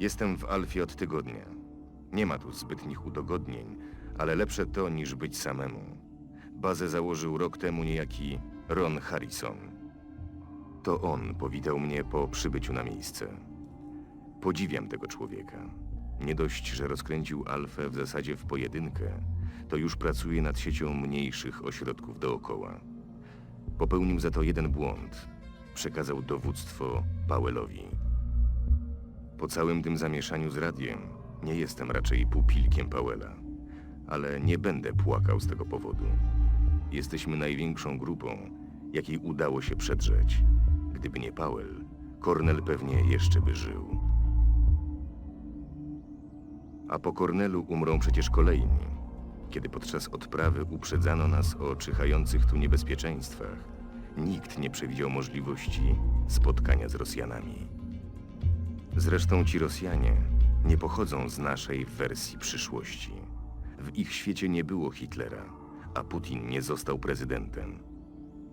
Jestem w Alfie od tygodnia. Nie ma tu zbytnich udogodnień, ale lepsze to niż być samemu. Bazę założył rok temu niejaki Ron Harrison. To on powitał mnie po przybyciu na miejsce. Podziwiam tego człowieka. Nie dość, że rozkręcił Alfę w zasadzie w pojedynkę, to już pracuje nad siecią mniejszych ośrodków dookoła. Popełnił za to jeden błąd. Przekazał dowództwo Powellowi. Po całym tym zamieszaniu z radiem nie jestem raczej pupilkiem Powella, ale nie będę płakał z tego powodu. Jesteśmy największą grupą, jakiej udało się przedrzeć. Gdyby nie Powell, Cornell pewnie jeszcze by żył. A po Cornelu umrą przecież kolejni. Kiedy podczas odprawy uprzedzano nas o czyhających tu niebezpieczeństwach, nikt nie przewidział możliwości spotkania z Rosjanami. Zresztą ci Rosjanie nie pochodzą z naszej wersji przyszłości. W ich świecie nie było Hitlera, a Putin nie został prezydentem.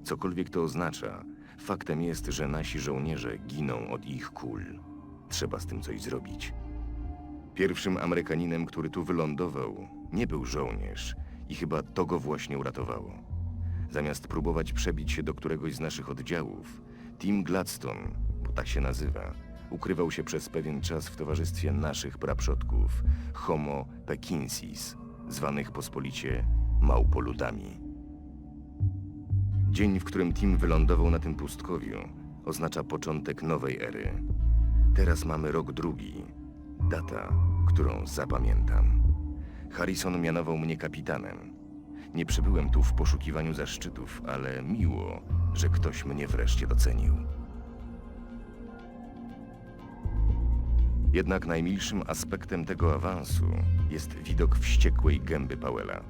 Cokolwiek to oznacza, faktem jest, że nasi żołnierze giną od ich kul. Trzeba z tym coś zrobić. Pierwszym Amerykaninem, który tu wylądował, nie był żołnierz i chyba to go właśnie uratowało. Zamiast próbować przebić się do któregoś z naszych oddziałów, Tim Gladstone, bo tak się nazywa, ukrywał się przez pewien czas w towarzystwie naszych praprzodków, Homo pekinsis, zwanych pospolicie małpoludami. Dzień, w którym Tim wylądował na tym pustkowiu, oznacza początek nowej ery. Teraz mamy rok drugi, data, którą zapamiętam. Harrison mianował mnie kapitanem. Nie przybyłem tu w poszukiwaniu zaszczytów, ale miło, że ktoś mnie wreszcie docenił. Jednak najmilszym aspektem tego awansu jest widok wściekłej gęby Powella.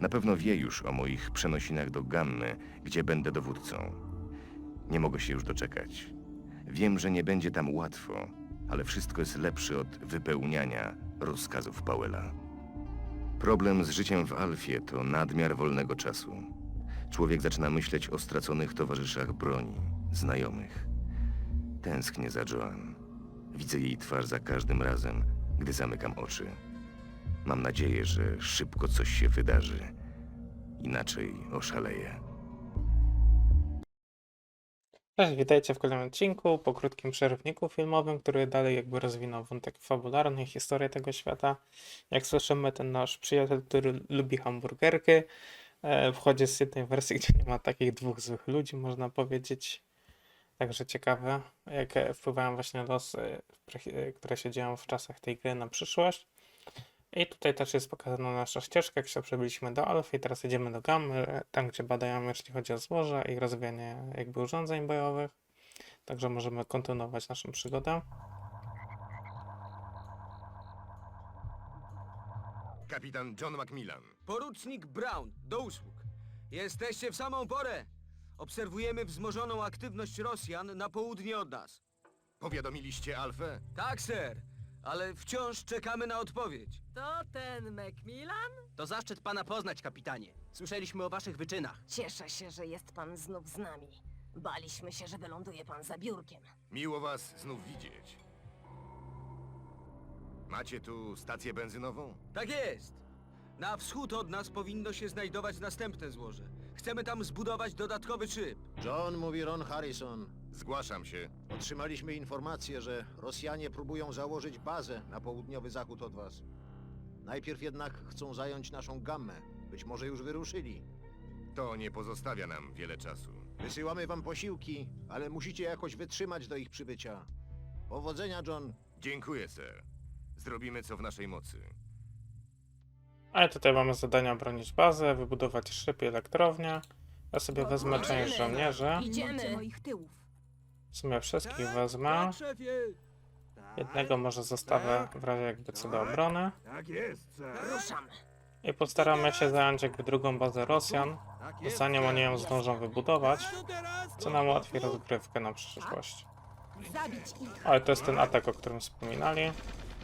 Na pewno wie już o moich przenosinach do Gammy, gdzie będę dowódcą. Nie mogę się już doczekać. Wiem, że nie będzie tam łatwo, ale wszystko jest lepsze od wypełniania rozkazów Powella. Problem z życiem w Alfie to nadmiar wolnego czasu. Człowiek zaczyna myśleć o straconych towarzyszach broni, znajomych. Tęsknię za Joan. Widzę jej twarz za każdym razem, gdy zamykam oczy. Mam nadzieję, że szybko coś się wydarzy. Inaczej oszaleję. Cześć, witajcie w kolejnym odcinku, po krótkim przerwniku filmowym, który dalej jakby rozwinął wątek fabularny i historię tego świata. Jak słyszymy, ten nasz przyjaciel, który lubi hamburgerki, e, wchodzi z jednej wersji, gdzie nie ma takich dwóch złych ludzi, można powiedzieć. Także ciekawe, jak e, wpływają właśnie losy, które- które się dzieją w czasach tej gry na przyszłość. I tutaj też jest pokazana nasza ścieżka, jak się przebyliśmy do Alfy i teraz jedziemy do Gammy, tam gdzie badają jeśli chodzi o złoże i rozwijanie jakby urządzeń bojowych. Także możemy kontynuować naszą przygodę. Kapitan John Macmillan. Porucznik Brown, do usług. Jesteście w samą porę. Obserwujemy wzmożoną aktywność Rosjan na południe od nas. Powiadomiliście Alfę? Tak, ser, ale wciąż czekamy na odpowiedź. To ten Macmillan? To zaszczyt pana poznać, kapitanie. Słyszeliśmy o waszych wyczynach. Cieszę się, że jest pan znów z nami. Baliśmy się, że wyląduje pan za biurkiem. Miło was znów widzieć. Macie tu stację benzynową? Tak jest. Na wschód od nas powinno się znajdować następne złoże. Chcemy tam zbudować dodatkowy szyb. John mówi Ron Harrison. Zgłaszam się. Otrzymaliśmy informację, że Rosjanie próbują założyć bazę na południowy zachód od was. Najpierw jednak chcą zająć naszą gammę. Być może już wyruszyli. To nie pozostawia nam wiele czasu. Wysyłamy wam posiłki, ale musicie jakoś wytrzymać do ich przybycia. Powodzenia, John. Dziękuję, sir. Zrobimy co w naszej mocy. Ale tutaj mamy zadania bronić bazę, wybudować szyb i elektrownię. Ja sobie wezmę część żołnierzy. Idziemy! moich tyłów. W sumie wszystkich wezmę. Jednego może zostawię w razie jakby co do obrony. I postaramy się zająć jakby drugą bazę Rosjan, zanim oni ją zdążą wybudować, co nam ułatwi rozgrywkę na przyszłość. Zabić ich. Ale to jest ten atak, o którym wspominali.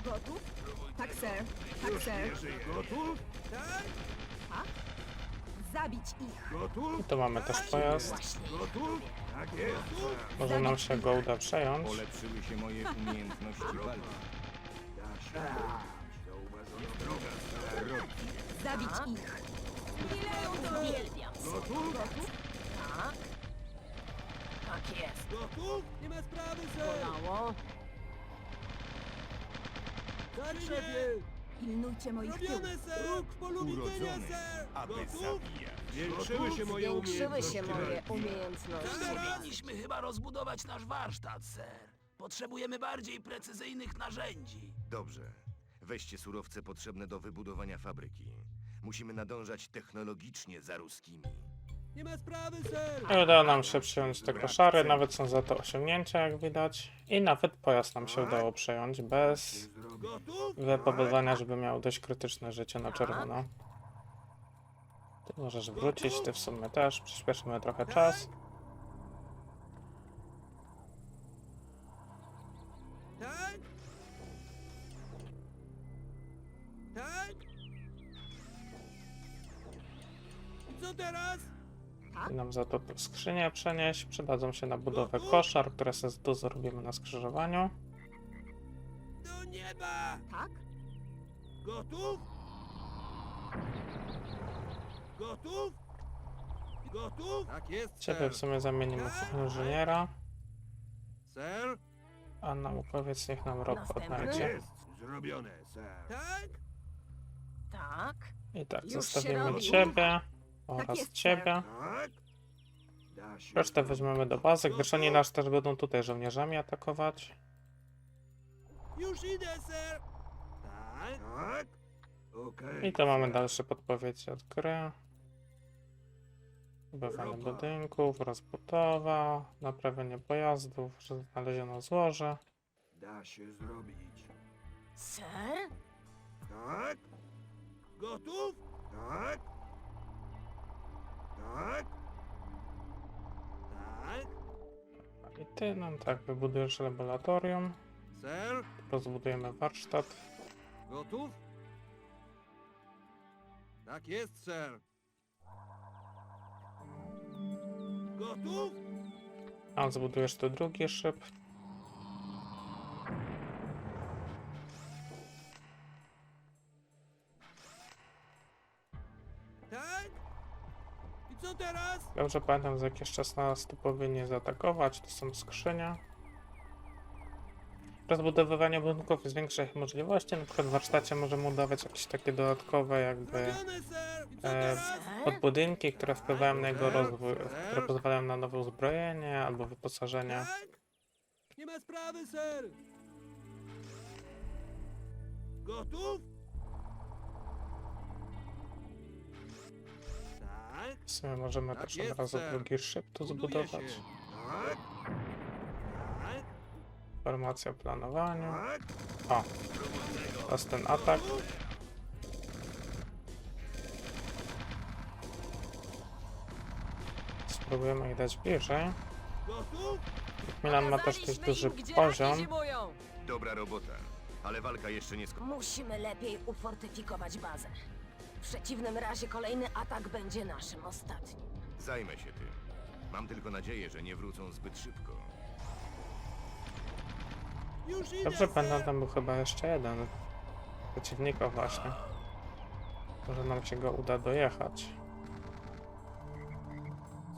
Gotów? Tak, sir. Tak, sir. Tak? Zabić ich. I tu mamy też pojazd. Właśnie. Może nam się go uda przejąć. Polepszyły się moje umiejętności walki. Zabić ich. Uwielbiam Gotów? Tak. Tak jest. Gotów? Nie ma sprawy! Bolało. Tak, szefie! Pilnujcie moich tyłów. Robione, ser! Róg w polu widzenia, ser! Gotów? Zwiększyły się moje Zwiększyły się umiejętności moje walki. umiejętności. Powinniśmy chyba rozbudować nasz warsztat, ser. Potrzebujemy bardziej precyzyjnych narzędzi. Dobrze. Weźcie surowce potrzebne do wybudowania fabryki. Musimy nadążać technologicznie za ruskimi. Nie ma sprawy, ser! I udało nam się przyjąć te koszary, nawet są za to osiągnięcia, jak widać. I nawet pojazd nam się udało przejąć bez Gotów? żeby miał dość krytyczne życie na czerwono. Ty możesz wrócić, ty w sumie też. Przyspieszymy trochę czas. Tak? Tak? I co teraz? I nam za to skrzynię przenieść. Przydadzą się na budowę koszar, które sobie tu zrobimy na skrzyżowaniu. Tak? Gotów? Gotów? Gotów? Tak jest, Ciebie w sumie zamienimy w inżyniera, Ser? a naukowiec niech nam rok Następny? odnajdzie. Zrobione, ser. Tak? Tak. I tak, Już się zostawimy robi. ciebie oraz jest, ciebie. Tak? Da się Resztę weźmiemy do bazy, gdyż oni nas też będą tutaj żołnierzami atakować. Już idę, ser! Tak? Tak? Okej. I to mamy dalsze podpowiedzi od gry. Budowanie budynków, rozbudowa, naprawienie pojazdów, że znaleziono złoże. Da się zrobić. Ser? Tak? Gotów? Tak? Tak? Tak? I ty nam tak wybudujesz laboratorium, Ser? rozbudujemy warsztat. Gotów? Tak jest, ser. Gotów? A zbudujesz tu drugi szyb. Tak? I co teraz? Dobrze pamiętam, za jakiś czas nas tu powinni zaatakować. To są skrzynie. Rozbudowywanie budynków zwiększa ich możliwości. Na przykład w warsztacie możemy udawać jakieś takie dodatkowe jakby e, podbudynki, które wpływają na jego rozwój, które pozwalają na nowe uzbrojenie albo wyposażenie. Nie ma sprawy, ser. Gotów? Tak? W sumie możemy Tak też od razu drugi szyb tu zbudować. Tak? Informacja o planowaniu. Tak? O, to jest ten atak. Spróbujemy ich dać bliżej. Milan ma też dość duży poziom. Dobra robota, ale walka jeszcze nie skończyła. Musimy lepiej ufortyfikować bazę. W przeciwnym razie kolejny atak będzie naszym ostatnim. Zajmę się tym. Mam tylko nadzieję, że nie wrócą zbyt szybko. Dobrze pamiętam, tam był chyba jeszcze jeden przeciwnika właśnie. Może nam się go uda dojechać.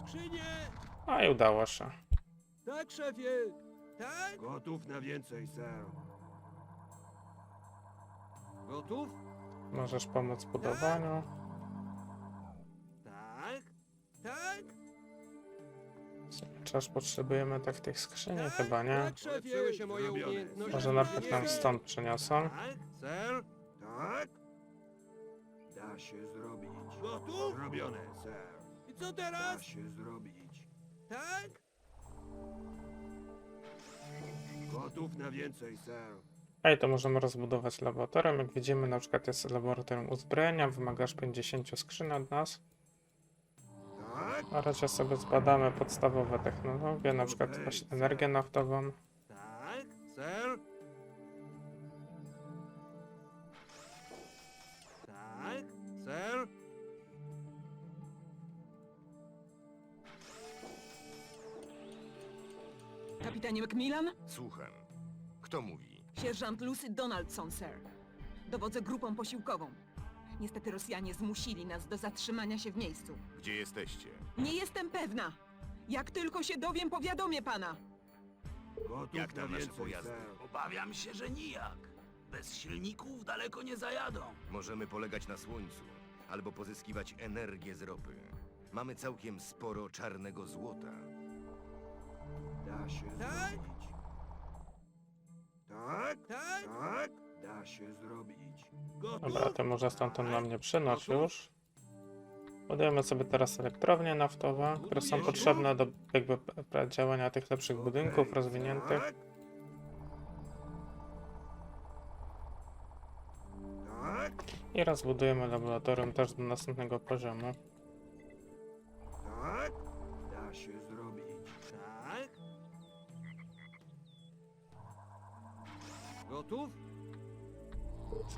Skrzynie! A i udało się. Tak, szefie! Tak? Gotów na więcej, ser. Gotów? Możesz pomóc w budowaniu. Chociaż potrzebujemy tak tych skrzyni chyba, nie? Tak, umiejętności. Może najpierw nam stąd przeniosą. Tak? Ser? Tak? Da się zrobić. Gotów? Zrobione, ser. I co Da teraz? się zrobić. Tak? Gotów na więcej, ser. Ej, to możemy rozbudować laboratorium. Jak widzimy, na przykład jest laboratorium uzbrojenia, wymagasz 50 skrzyń od nas. Na razie sobie zbadamy podstawowe technologie, na przykład właśnie energię naftową. Tak? Ser? Tak? Ser? Kapitanie Macmillan? Słucham. Kto mówi? Sierżant Lucy Donaldson, sir. Dowodzę grupą posiłkową. Niestety Rosjanie zmusili nas do zatrzymania się w miejscu. Gdzie jesteście? Nie jestem pewna. Jak tylko się dowiem, powiadomię pana. Gotów Jak tam nasze więcej, pojazdy? sir. Obawiam się, że nijak. Bez silników daleko nie zajadą. Możemy polegać na słońcu, albo pozyskiwać energię z ropy. Mamy całkiem sporo czarnego złota. Da się Tak? zrobić. Tak, Tak? tak, da się zrobić. Gotów? Dobra, to może stamtąd na mnie przynoś już. Budujemy sobie teraz elektrownie naftowe, które są potrzebne do jakby działania tych lepszych budynków rozwiniętych. Tak. Tak, I rozbudujemy laboratorium też do następnego poziomu. tak, da się zrobić. Tak. Gotów?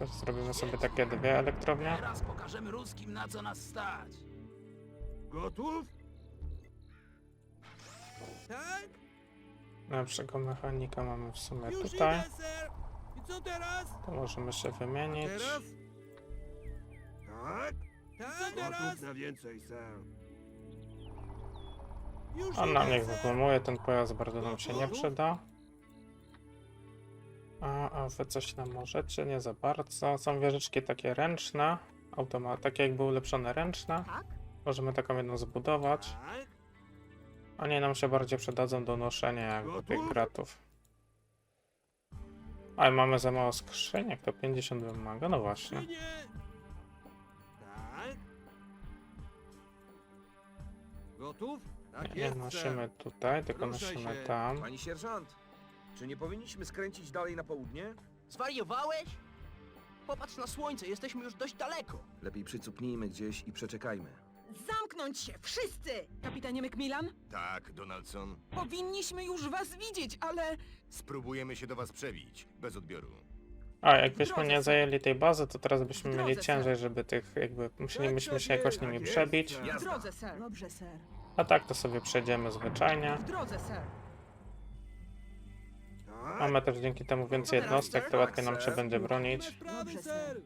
Zrobimy sobie takie dwie elektrownie. Teraz pokażemy ruskim, na co nas stać. Gotów? Tak? Lepszego mechanika mamy w sumie tutaj. ser! I co teraz? To możemy się wymienić. Tak, Tak, gotów na więcej, sir. Już A nam niech wypłomuje, ten pojazd bardzo nam się nie przyda. A, a wy coś nam możecie? Nie za bardzo. Są wieżyczki takie ręczne, automa takie jakby ulepszone ręczne. Tak? Możemy taką jedną zbudować. Tak? A nie nam się bardziej przydadzą do noszenia jakby tych gratów. Ale mamy za mało skrzyniek, to 50 wymaga, no właśnie. Tak? Gotów? Tak Nie, nosimy tutaj, tylko Ruszaj nosimy tam. Pani sierżant, czy nie powinniśmy skręcić dalej na południe? Zwariowałeś? Popatrz na słońce, jesteśmy już dość daleko. Lepiej przycupnijmy gdzieś i przeczekajmy. Zamknąć się, wszyscy! Kapitanie Macmillan, Tak, Donaldson. powinniśmy już was widzieć, ale... Spróbujemy się do was przebić, bez odbioru. A, jakbyśmy drodze nie są. zajęli tej bazy, to teraz byśmy W mieli drodze są. ciężej, żeby tych jakby musielibyśmy się jakoś nimi Tak przebić. W Jazda. drodze, sir. Dobrze, sir. A tak to sobie przejdziemy zwyczajnie. W drodze, sir. Mamy też dzięki temu więcej jednostek, to łatwiej nam się będzie bronić. Dobrze, sir.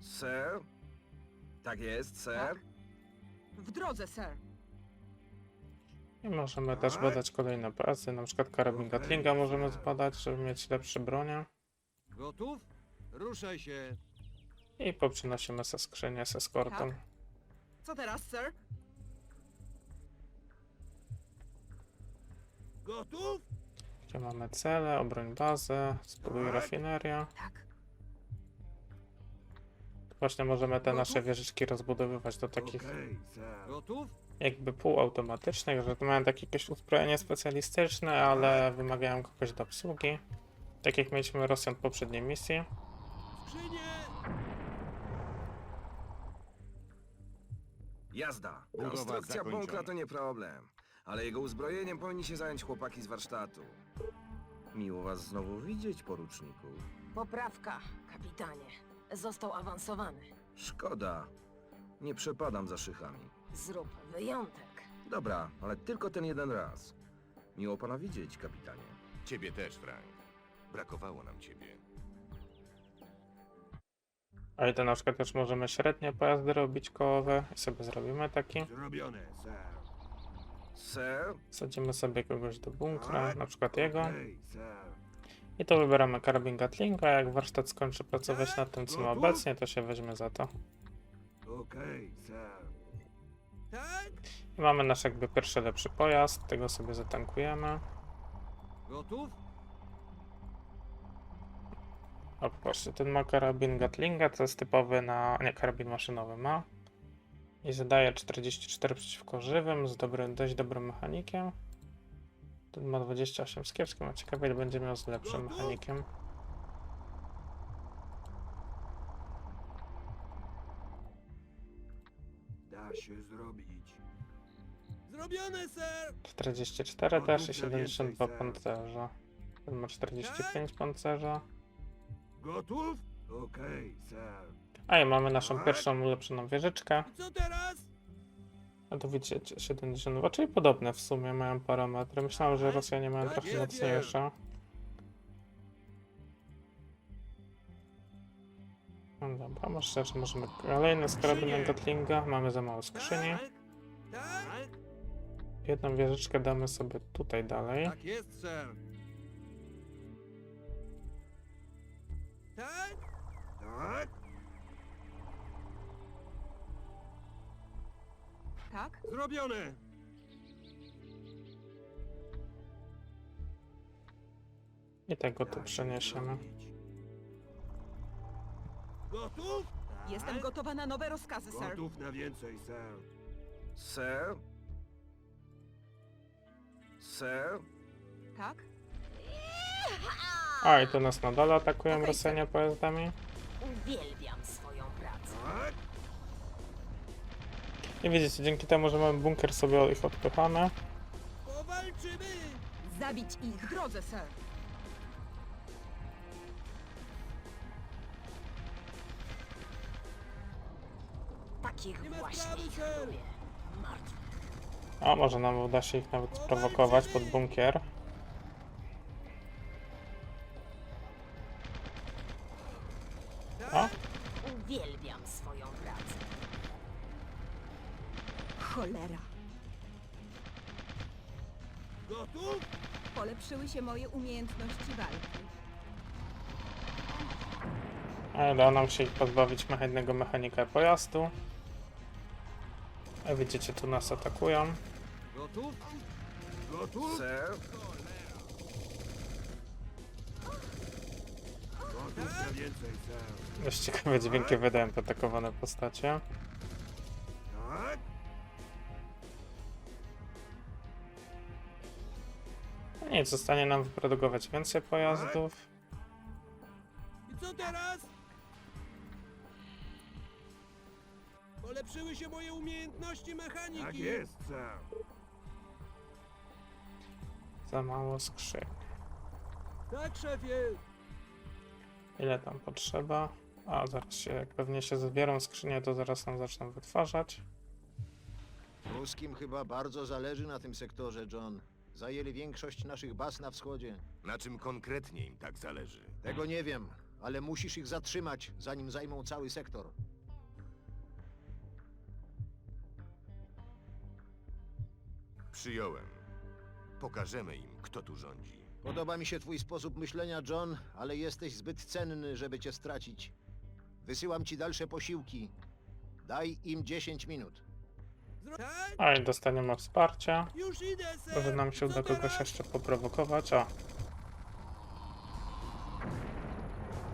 Sir? Tak jest, sir. Tak. W drodze, sir. I możemy też Tak. badać kolejne bazy, na przykład karabin Gatlinga możemy zbadać, żeby mieć lepsze bronie. Gotów? Ruszaj się. I poprzynosimy se skrzynię z eskortem. Tak. Co teraz, sir? Gotów? Gdzie mamy cele, obroń bazę, zbuduj Tak. rafinerię. Tak. Właśnie możemy te nasze wieżyczki rozbudowywać do takich. Gotów? jakby półautomatycznych, że mają takie jakieś uzbrojenie specjalistyczne, ale wymagają kogoś do obsługi. Tak jak mieliśmy Rosjan w poprzedniej misji. Jazda. Konstrukcja bunkra to nie problem, ale jego uzbrojeniem powinni się zająć chłopaki z warsztatu. Miło was znowu widzieć, poruczniku. Poprawka, kapitanie. Został awansowany. Szkoda. Nie przepadam za szychami. Zrób wyjątek. Dobra, ale tylko ten jeden raz. Miło pana widzieć, kapitanie. Ciebie też, Frank. Brakowało nam ciebie. A i to na przykład też możemy średnie pojazdy robić kołowe i sobie zrobimy taki. Zrobione, sir. Sadzimy sobie kogoś do bunkra, Tak. na przykład jego. Sir. I to wybieramy karabin Gatlinga, jak warsztat skończy pracować nad tym, co ma Gotów? obecnie, to się weźmie za to. Tak? I mamy nasz jakby pierwszy lepszy pojazd, tego sobie zatankujemy. Gotów? O, popatrzcie, ten ma karabin Gatlinga, to jest typowy na... nie, karabin maszynowy ma. I zadaje 44 przeciwko żywym, z dobrym, dość dobrym mechanikiem. Ten ma 28 z kiepskim, a ciekawe ile będzie miał z lepszym mechanikiem. Da się zrobić. Zrobione, ser! 44 Gotów też i na 72 więcej, ser. pancerza. Ten ma 45 pancerza. Gotów? Okej, sir. A i mamy naszą pierwszą ulepszoną wieżyczkę. Co teraz? A to widzicie 72, czyli podobne w sumie mają parametry. Myślałem, że Rosjanie mają trochę mocniejsze. No dobra, myślę, że możemy kolejne na Gatlinga. Mamy za mało skrzyni. Tak? Tak? Jedną wieżyczkę damy sobie tutaj dalej. Tak jest, sir. Tak? tak? Zrobione. I tego tu przeniesiemy. Gotów? Tak. Jestem gotowa na nowe rozkazy, sir. Gotów na więcej, ser. Sir? Sir? Tak? A, i tu nas na dole atakują Rosjanie pojazdami. Uwielbiam swoją I widzicie, dzięki temu, że mamy bunkier sobie ich odpychane. Powalczymy! Zabić ich w drodze, sir. Takich właśnie lubię. Martw. A, może nam uda się ich nawet sprowokować pod bunkier. Cholera. Gotów? Polepszyły się moje umiejętności walki. a udało nam się ich pozbawić mechanicznego mechanika pojazdu. A widzicie, tu nas atakują. Gotów? Gotów? Sir? Gotów na więcej, ser. Dość ciekawe dźwięki wydają te atakowane postacie. Nic, zostanie nam wyprodukować więcej pojazdów. I co teraz? Polepszyły się moje umiejętności mechaniki. Tak jest. Za mało skrzyń. Tak, szefie. Ile tam potrzeba? A, zaraz się, jak pewnie się zbierą skrzynie, to zaraz nam zaczną wytwarzać. Ruskim chyba bardzo zależy na tym sektorze, John. Zajęli większość naszych baz na wschodzie. Na czym konkretnie im tak zależy? Tego nie wiem, ale musisz ich zatrzymać, zanim zajmą cały sektor. Przyjąłem. Pokażemy im, kto tu rządzi. Podoba mi się twój sposób myślenia, John, ale jesteś zbyt cenny, żeby cię stracić. Wysyłam ci dalsze posiłki. Daj im 10 minut. Tak? A, i dostaniemy wsparcia. Ser. Może nam się co uda kogoś jeszcze poprowokować. O!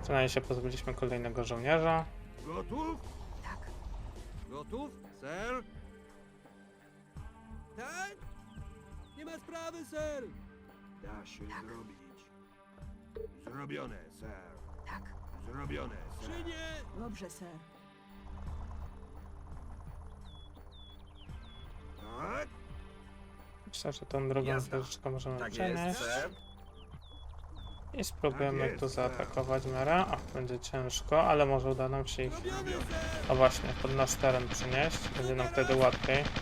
Przynajmniej się pozbyliśmy kolejnego żołnierza. Gotów? Tak. Gotów, ser? Tak? Nie ma sprawy, ser. Da się zrobić. Zrobione, ser. Tak. Zrobione, ser. Skrzynie! Dobrze, sir. Myślę, że tą Jazda. wieżyczkę możemy Tak przenieść. jest, sir? Spróbujemy Tak tu tak. zaatakować w miarę. A, będzie ciężko, ale może uda nam się ich, no właśnie, pod nasz teren przynieść. Będzie nam wtedy łatwiej. Tak.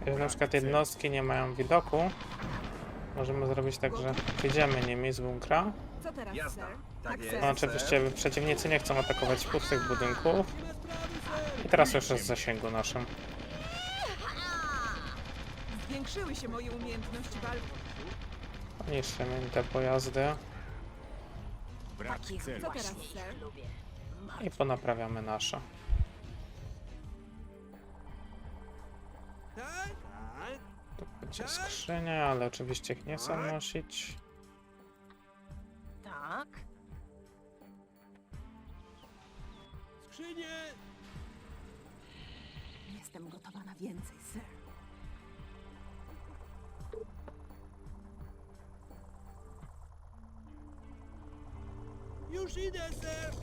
Jeżeli na przykład jednostki nie mają widoku, możemy zrobić tak, że wyjdziemy nimi z bunkra. Co teraz, Jazda. sir? Tak jest. sir. No oczywiście przeciwnicy nie chcą atakować pustych budynków. I teraz już jest w zasięgu naszym. Zwiększyły się moje umiejętności walki. Niszczymy im te pojazdy Brak celu. Co teraz, sir? i ponaprawiamy nasze. Skrzynia, ale oczywiście ich nie chcę nosić. Tak? Skrzynie! Jestem gotowa na więcej, sir. Już idę, ser.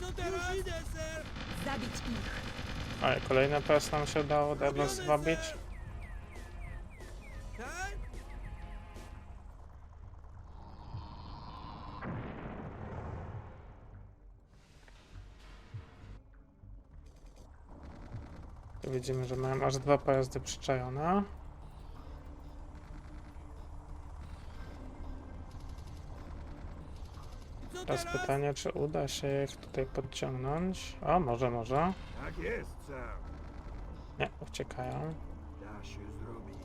Co teraz? Już idę, ser. Zabić ich. A i kolejny PS nam się udało teraz zwabić. I widzimy, że mają aż dwa pojazdy przyczajone. Teraz pytanie, czy uda się ich tutaj podciągnąć? O, może, może. Tak jest. Nie, uciekają. Da się zrobić.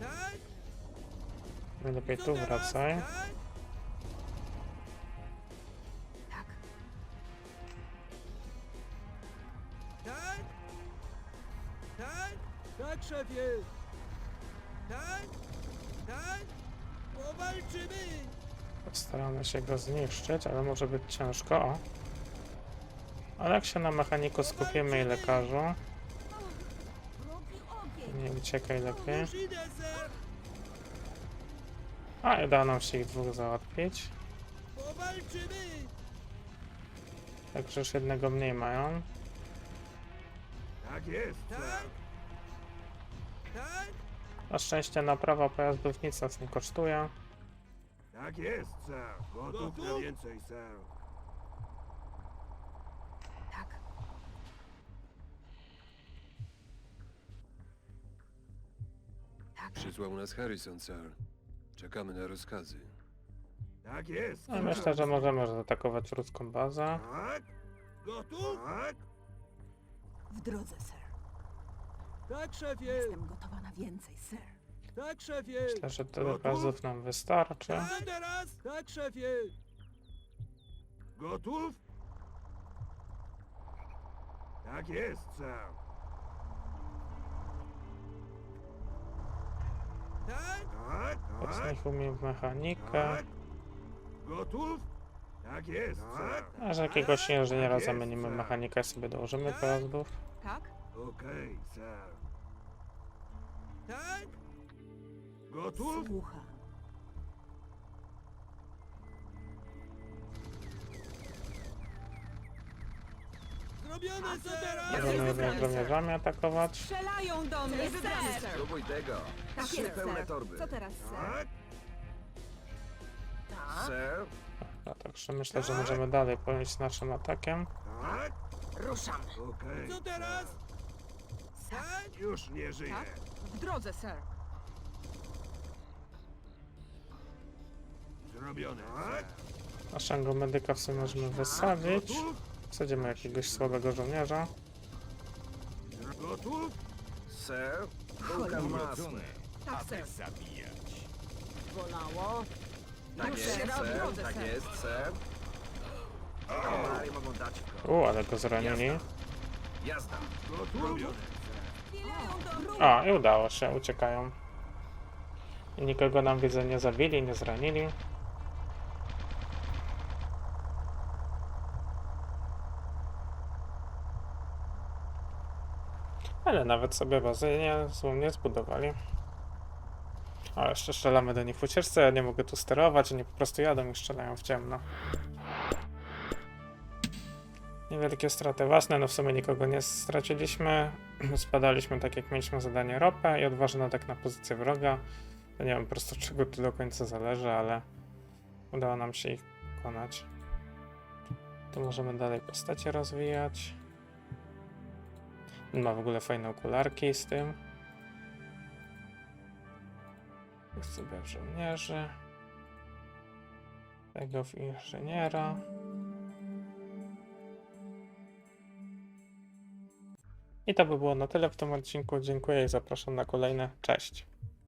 Tak? Najlepiej tu wracaj. Tak, Szefie! Tak? Tak? Powalczymy! Staramy się go zniszczyć, ale może być ciężko. O. Ale jak się na mechaniku skupimy i lekarzu, nie uciekaj lepiej. Już idę, ser! A, i udało nam się ich dwóch załatwić. Powalczymy! Także już jednego mniej mają. Tak jest, Tak? Tak? Na szczęście naprawa pojazdów nic nas nie kosztuje. Tak jest, sir. Gotów na więcej, sir. tak. Tak, Przysłał nas Harrison, sir. Czekamy na rozkazy. Tak jest, No, sir. myślę, że możemy zaatakować ludzką bazę. Tak? Gotów? Tak? w drodze, sir. Tak, szefie! Jestem gotowa na więcej, sir. Tak, szefie! Myślę, że tyle pojazdów nam wystarczy. Co teraz? Tak, szefie! Gotów? Tak jest, sir. Tak? Tak? Od Tak? umiem mechanikę. Tak? Gotów? Tak jest, sir. A że jakiegoś inżyniera Tak zamienimy mechanikę, sobie dołożymy pojazdów. Tak? Okej, sir. Tak? Gotów? Słucham. Zrobione, co teraz? Możemy jednak żołnierzami atakować. Strzelają do mnie, sir! Spróbuj tego. Tak Trzy jest, pełne sir. torby. Co teraz, sir? Tak? Tak? Sir? No, także myślę, że możemy dalej pójść naszym atakiem. Tak? Ruszamy! Okej. Co teraz? Tak? Już nie żyje. Tak? W drodze, sir. Zrobione. Tak? Naszego medyka w sumie możemy wysadzić. Wsadzimy jakiegoś słabego żołnierza. Gotów? Sir? W masło. Tak, sir. Bolało? Tak Już jest, w sir. drodze, Tak sir. jest, sir. Komary mogą dać w. U, ale go zranili. Jazda. Gotów? A, i udało się, uciekają. Nikogo nam widzę nie zabili, nie zranili. Ale nawet sobie bazy nie, nie zbudowali. A jeszcze strzelamy do nich w ucieczce, ja nie mogę tu sterować, oni po prostu jadą i strzelają w ciemno. Niewielkie straty własne, no w sumie nikogo nie straciliśmy. Spadaliśmy tak jak mieliśmy zadanie ropę i odważny atak na pozycję wroga. Nie wiem po prostu czego tu do końca zależy, ale udało nam się ich pokonać. Tu możemy dalej postacie rozwijać. Ma w ogóle fajne okularki z tym. Jest sobie żołnierzy. Tego inżyniera. I to by było na tyle w tym odcinku. Dziękuję i zapraszam na kolejne. Cześć.